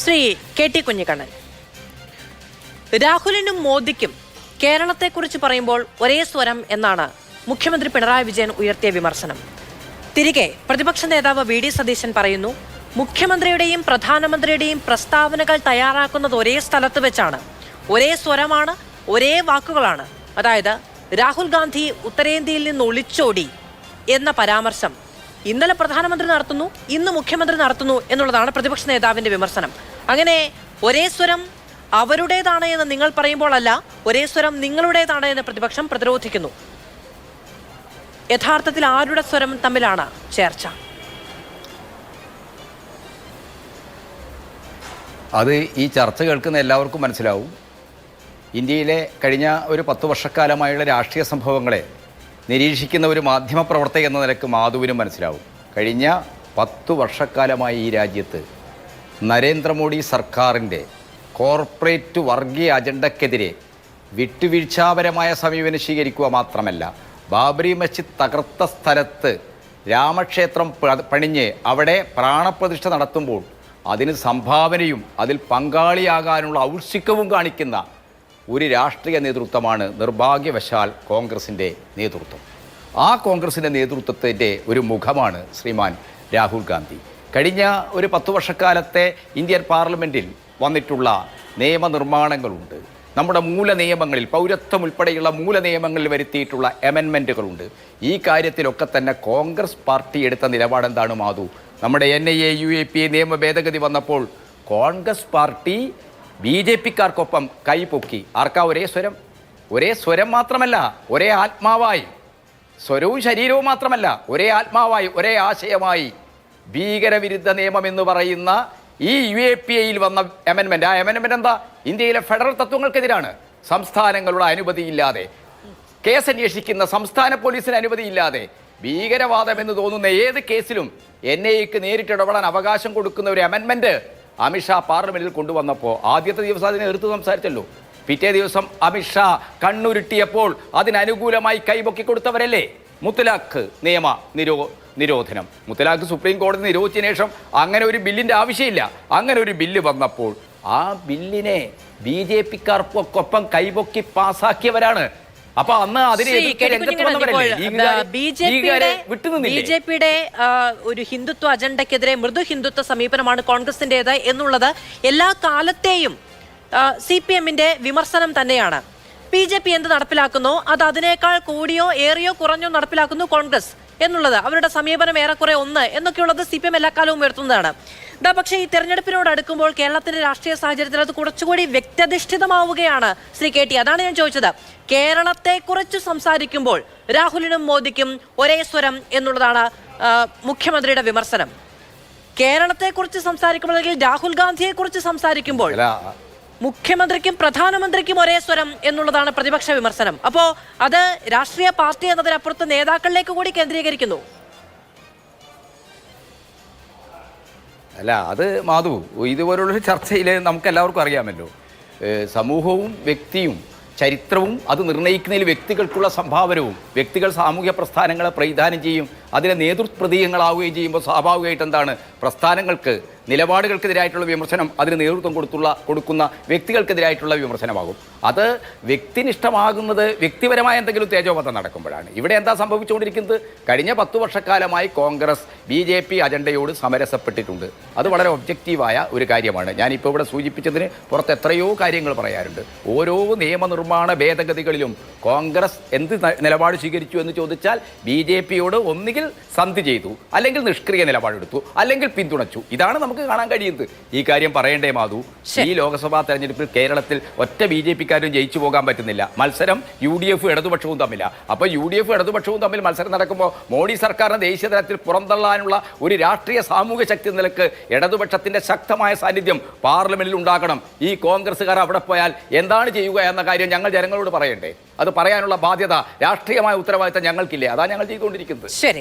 Shri K T Kunhikannan. രാഹുലിനും മോദിക്കും കേരളത്തെക്കുറിച്ച് പറയുമ്പോൾ ഒരേ സ്വരം എന്നാണ് മുഖ്യമന്ത്രി പിണറായി വിജയൻ ഉയർത്തിയ വിമർശനം. തിരികെ പ്രതിപക്ഷ നേതാവ് വി ഡി സതീശൻ പറയുന്നു മുഖ്യമന്ത്രിയുടെയും പ്രധാനമന്ത്രിയുടെയും പ്രസ്താവനകൾ തയ്യാറാക്കുന്നത് ഒരേ സ്ഥലത്ത് വെച്ചാണ്. ഒരേ സ്വരമാണ് ഒരേ വാക്കുകളാണ്. അതായത് രാഹുൽ ഗാന്ധി ഉത്തരേന്ത്യയിൽ നിന്ന് ഒളിച്ചോടി എന്ന പരാമർശം ഇന്നലെ പ്രധാനമന്ത്രി നടത്തുന്നു ഇന്ന് മുഖ്യമന്ത്രി നടത്തുന്നു എന്നുള്ളതാണ് പ്രതിപക്ഷ നേതാവിന്റെ വിമർശനം. അങ്ങനെ ഒരേ സ്വരം അവരുടേതാണ് എന്ന് നിങ്ങൾ പറയുമ്പോഴല്ല ഒരേ സ്വരം നിങ്ങളുടേതാണ് എന്ന് പ്രതിപക്ഷം പ്രതിരോധിക്കുന്നു. യഥാർത്ഥത്തിൽ ആരുടെ സ്വരം തമ്മിലാണ് ചേർച്ച? അത് ഈ ചർച്ച കേൾക്കുന്ന എല്ലാവർക്കും മനസ്സിലാവും. ഇന്ത്യയിലെ കഴിഞ്ഞ ഒരു പത്ത് വർഷക്കാലമായുള്ള രാഷ്ട്രീയ സംഭവങ്ങളെ നിരീക്ഷിക്കുന്ന ഒരു മാധ്യമപ്രവർത്തക എന്ന നിലയ്ക്ക് മാധുവിനും മനസ്സിലാവും. കഴിഞ്ഞ പത്ത് വർഷക്കാലമായി ഈ രാജ്യത്ത് നരേന്ദ്രമോദി സർക്കാരിന്റെ കോർപ്പറേറ്റ് വർഗീയ അജണ്ടക്കെതിരെ വിട്ടുവീഴ്ചാപരമായ സമീപനം സ്വീകരിക്കുക മാത്രമല്ല ബാബറി മസ്ജിദ് തകർത്ത സ്ഥലത്ത് രാമക്ഷേത്രം പണിഞ്ഞ് അവിടെ പ്രാണപ്രതിഷ്ഠ നടത്തുമ്പോൾ അതിന് സംഭാവനയും അതിൽ പങ്കാളിയാകാനുള്ള ഔത്സുക്യവും കാണിക്കുന്ന ഒരു രാഷ്ട്രീയ നേതൃത്വമാണ് നിർഭാഗ്യവശാൽ കോൺഗ്രസിന്റെ നേതൃത്വം. ആ കോൺഗ്രസിന്റെ നേതൃത്വത്തിന്റെ ഒരു മുഖമാണ് ശ്രീമാൻ രാഹുൽ ഗാന്ധി. കഴിഞ്ഞ ഒരു പത്തു വർഷക്കാലത്തെ ഇന്ത്യൻ പാർലമെന്റിൽ വന്നിട്ടുള്ള നിയമനിർമ്മാണങ്ങളുണ്ട്. നമ്മുടെ മൂല നിയമങ്ങളിൽ പൗരത്വം ഉൾപ്പെടെയുള്ള മൂല നിയമങ്ങളിൽ വരുത്തിയിട്ടുള്ള അമെൻമെന്റുകളുണ്ട് ഈ കാര്യത്തിലൊക്കെ തന്നെ കോൺഗ്രസ് പാർട്ടി എടുത്ത നിലപാടെന്താണ് മാധു? നമ്മുടെ N I A U A P നിയമ ഭേദഗതി വന്നപ്പോൾ കോൺഗ്രസ് പാർട്ടി ബി ജെ പിക്കാർക്കൊപ്പം കൈപൊക്കി. ആർക്കാ ഒരേ സ്വരം? ഒരേ സ്വരം മാത്രമല്ല ഒരേ ആത്മാവായി. സ്വരവും ശരീരവും മാത്രമല്ല ഒരേ ആത്മാവായി ഒരേ ആശയമായി. ഭീകരവിരുദ്ധ നിയമം എന്ന് പറയുന്ന ഈ യു എ പി എയിൽ വന്ന അമെൻമെന്റ് ആ അമെൻമെന്റ് എന്താ? ഇന്ത്യയിലെ ഫെഡറൽ തത്വങ്ങൾക്കെതിരാണ്. സംസ്ഥാനങ്ങളുടെ അനുമതിയില്ലാതെ. കേസ് അന്വേഷിക്കുന്ന സംസ്ഥാന പോലീസിന് അനുമതിയില്ലാതെ. ഭീകരവാദം എന്ന് തോന്നുന്ന ഏത് കേസിലും എൻ ഐക്ക് നേരിട്ട് ഇടപെടാൻ അവകാശം കൊടുക്കുന്ന ഒരു അമെൻമെന്റ് അമിത്ഷാ പാർലമെന്റിൽ കൊണ്ടുവന്നപ്പോൾ ആദ്യത്തെ ദിവസം അതിനെ എതിർത്ത് സംസാരിച്ചല്ലോ. പിറ്റേ ദിവസം അമിത്ഷാ കണ്ണുരുട്ടിയപ്പോൾ അതിനനുകൂലമായി കൈപൊക്കി കൊടുത്തവരല്ലേ? മുത്തലാഖ് നിയമ നിരോ നിരോധനം. മുത്തലാഖ് സുപ്രീം കോടതി നിരോധിച്ച ശേഷം അങ്ങനെ ഒരു ബില്ലിന്റെ ആവശ്യമില്ല. അങ്ങനെ ഒരു ബില്ല് വന്നപ്പോൾ ആ ബില്ലിനെ ബി ജെ പിക്കാർക്കൊപ്പം കൈപൊക്കി പാസാക്കിയവരാണ്. അപ്പൊ അന്ന് ബി പിയുടെ? ജെ പിയുടെ ഒരു ഹിന്ദുത്വ അജണ്ടക്കെതിരെ മൃദു ഹിന്ദുത്വ സമീപനമാണ് കോൺഗ്രസിന്റേത് എന്നുള്ളത് എല്ലാ കാലത്തെയും സി പി എമ്മിന്റെ വിമർശനം തന്നെയാണ്. ബി ജെ പി എന്ത് നടപ്പിലാക്കുന്നു? അത് അതിനേക്കാൾ കൂടിയോ ഏറിയോ കുറഞ്ഞോ നടപ്പിലാക്കുന്നു കോൺഗ്രസ്. എന്നുള്ളത്. അവരുടെ സമീപനം ഏറെക്കുറെ ഒന്ന്. എന്നൊക്കെയുള്ളത് സി പി എം എല്ലാ കാലവും ഉയർത്തുന്നതാണ്. ദാ പക്ഷേ ഈ തെരഞ്ഞെടുപ്പിനോട് അടുക്കുമ്പോൾ കേരളത്തിന്റെ രാഷ്ട്രീയ സാഹചര്യത്തിൽ അത് കുറച്ചുകൂടി വ്യക്തധിഷ്ഠിതമാവുകയാണ് ശ്രീ കെ ടി. അതാണ് ഞാൻ ചോദിച്ചത്. കേരളത്തെ കുറിച്ച് സംസാരിക്കുമ്പോൾ രാഹുലിനും മോദിക്കും ഒരേ സ്വരം എന്നുള്ളതാണ് മുഖ്യമന്ത്രിയുടെ വിമർശനം. കേരളത്തെ കുറിച്ച് സംസാരിക്കുമ്പോൾ അല്ലെങ്കിൽ രാഹുൽ ഗാന്ധിയെ കുറിച്ച് സംസാരിക്കുമ്പോൾ മുഖ്യമന്ത്രിക്കും പ്രധാനമന്ത്രിക്കും ഒരേ സ്വരം എന്നുള്ളതാണ് പ്രതിപക്ഷ വിമർശനം. അപ്പോ അത് രാഷ്ട്രീയ പാർട്ടി എന്നതിനപ്പുറത്ത് നേതാക്കളിലേക്ക് കൂടി കേന്ദ്രീകരിക്കുന്നു. അല്ല അത് മാധു ഇതുപോലുള്ള ചർച്ചയിൽ നമുക്ക് എല്ലാവർക്കും അറിയാമല്ലോ സമൂഹവും വ്യക്തിയും ചരിത്രവും അത് നിർണയിക്കുന്നതിൽ വ്യക്തികൾക്കുള്ള സംഭാവനവും വ്യക്തികൾ സാമൂഹ്യ പ്രസ്ഥാനങ്ങളെ പ്രതിദാനം ചെയ്യും അതിലെ നേതൃത്വ പ്രതീകങ്ങളാവുകയും ചെയ്യുമ്പോൾ സ്വാഭാവികമായിട്ട് എന്താണ്? പ്രസ്ഥാനങ്ങൾക്ക് നിലപാടുകൾക്കെതിരായിട്ടുള്ള വിമർശനം അതിന് നേതൃത്വം കൊടുത്തുള്ള കൊടുക്കുന്ന വ്യക്തികൾക്കെതിരായിട്ടുള്ള വിമർശനമാകും. അത് വ്യക്തിനിഷ്ഠമാകുന്നത് വ്യക്തിപരമായ എന്തെങ്കിലും തേജോപഥം നടക്കുമ്പോഴാണ്. ഇവിടെ എന്താ സംഭവിച്ചുകൊണ്ടിരിക്കുന്നത്? കഴിഞ്ഞ പത്തു വർഷക്കാലമായി കോൺഗ്രസ് ബി ജെ പി അജണ്ടയോട് സമരസപ്പെട്ടിട്ടുണ്ട്. അത് വളരെ ഒബ്ജക്റ്റീവായ ഒരു കാര്യമാണ്. ഞാനിപ്പോൾ ഇവിടെ സൂചിപ്പിച്ചതിന് പുറത്ത് എത്രയോ കാര്യങ്ങൾ പറയാറുണ്ട്. ഓരോ നിയമനിർമ്മാണ ഭേദഗതികളിലും കോൺഗ്രസ് എന്ത് നിലപാട് സ്വീകരിച്ചു എന്ന് ചോദിച്ചാൽ ബി ജെ പിയോട് ഒന്നുകിൽ സന്ധി ചെയ്തു അല്ലെങ്കിൽ നിഷ്ക്രിയ നിലപാടെടുത്തു അല്ലെങ്കിൽ പിന്തുണച്ചു. ഇതാണ് നമുക്ക് കാണാൻ കഴിയുന്നത്. ഈ കാര്യം പറയേണ്ടേ മാധു? ഈ ലോക്സഭാ തെരഞ്ഞെടുപ്പിൽ കേരളത്തിൽ ഒറ്റ ബി ജെ പിക്കാരും ജയിച്ചു പോകാൻ പറ്റുന്നില്ല. മത്സരം യു ഡി എഫ് ഇടതുപക്ഷവും തമ്മില. അപ്പോൾ യു ഡി എഫ് ഇടതുപക്ഷവും തമ്മിൽ മത്സരം നടക്കുമ്പോൾ മോഡി സർക്കാരിനെ ദേശീയ തലത്തിൽ പുറന്തള്ളാനുള്ള ഒരു രാഷ്ട്രീയ സാമൂഹ്യ ശക്തി നിലയ്ക്ക് ഇടതുപക്ഷത്തിന്റെ ശക്തമായ സാന്നിധ്യം പാർലമെന്റിൽ ഉണ്ടാകണം. ഈ കോൺഗ്രസ്സുകാർ അവിടെ പോയാൽ എന്താണ് ചെയ്യുക എന്ന കാര്യം ഞങ്ങൾ ജനങ്ങളോട് പറയണ്ടേ. അത് പറയാനുള്ള ബാധ്യത രാഷ്ട്രീയമായ ഉത്തരവാദിത്തം ഞങ്ങൾക്കില്ലേ? അതാണ് ഞങ്ങൾ ചെയ്തുകൊണ്ടിരിക്കുന്നത്. ശരി.